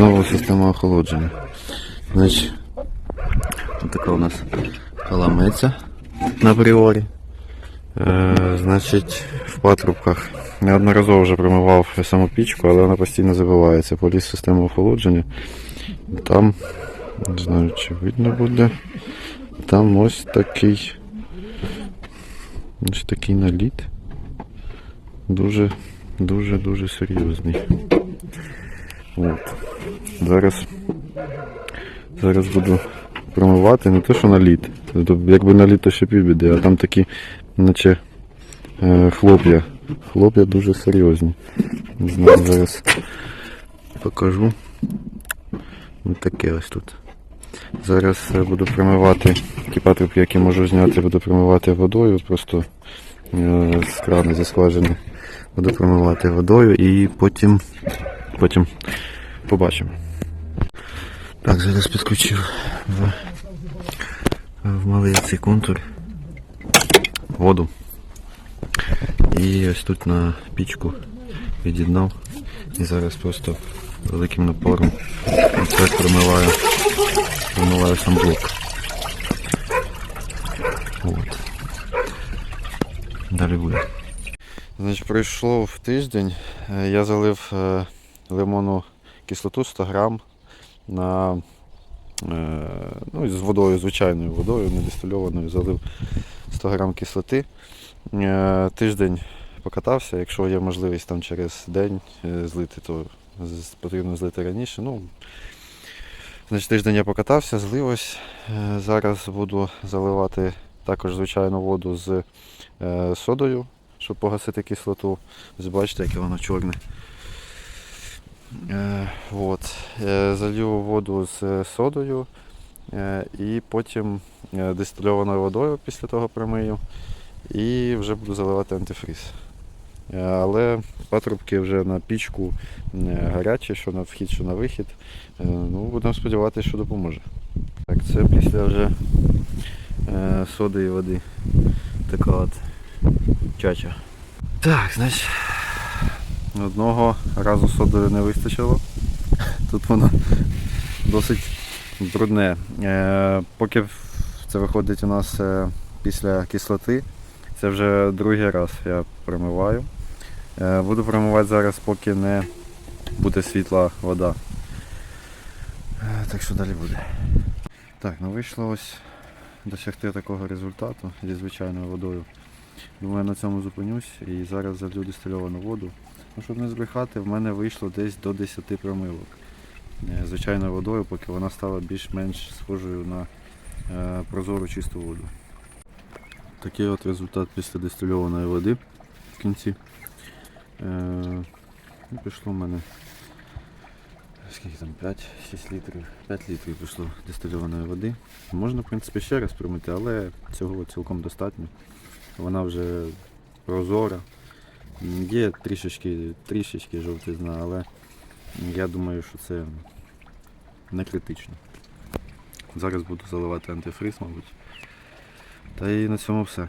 Знову система охолодження. Значить, така у нас каламиця на пріорі. Е, значить, в патрубках неодноразово вже промивав саму пічку, але вона постійно забивається. Поліз систему охолодження. Там, не знаю, чи видно буде. Там ось такий. Ось такий наліт. Дуже, дуже, дуже серйозний. От. Зараз, зараз буду промивати не те, що наліт. Тобто, якби наліт, то ще півбіди, а там такі, наче е, хлоп'я. Хлоп'я дуже серйозні. Не знаю, зараз покажу. Ось таке ось тут. Зараз е, буду промивати ті патрубки, які можу зняти, буду промивати водою, просто е, з крану, зі. Буду промивати водою і потім, потім побачимо. Так, зараз підключив в, в малий цей контур воду. І ось тут на пічку від'єднав. І зараз просто великим напором це промиваю, промиваю сам блок. От. Далі буде. Значить, пройшло в тиждень. Е, Я залив е, лимонну кислоту 100 грам на, е, ну, з водою, звичайною водою, не дистильованою, залив 100 грам кислоти. Е, Тиждень покатався, якщо є можливість там через день е, злити, то потрібно злити раніше. Ну, значить, тиждень я покатався, злив Зараз буду заливати також звичайну воду з содою, щоб погасити кислоту. Ось бачите, яке воно чорне. Е, от. Е, залью воду з содою е, і потім дистильованою водою після того промию. І вже буду заливати антифриз. Але патрубки вже на пічку гарячі, що на вхід, що на вихід. Ну, будемо сподіватися, що допоможе. Так, це після вже соди і води. Така от чача. Так, значить, одного разу содою не вистачило. Тут воно досить брудне. Е, поки це виходить у нас е, після кислоти, це вже другий раз я промиваю. Е, буду промивати зараз, поки не буде світла вода. Так що далі буде. Так, ну вийшло ось досягти такого результату зі звичайною водою. Думаю, на цьому зупинюсь і зараз залью дистильовану воду. Ну, щоб не збрехати, в мене вийшло десь до 10 промивок. Е, Звичайною водою, поки вона стала більш-менш схожою на е, прозору чисту воду. Такий от результат після дистильованої води в кінці. Е, ну, пішло в мене скільки там 5-6 літрів, 5 літрів пішло дистильованої води. Можна, в принципі, ще раз промити, але цього цілком достатньо. Вона вже прозора. Є трішечки, трішечки жовтизна, але я думаю, що це не критично. Зараз буду заливати антифриз, мабуть. Та і на цьому все.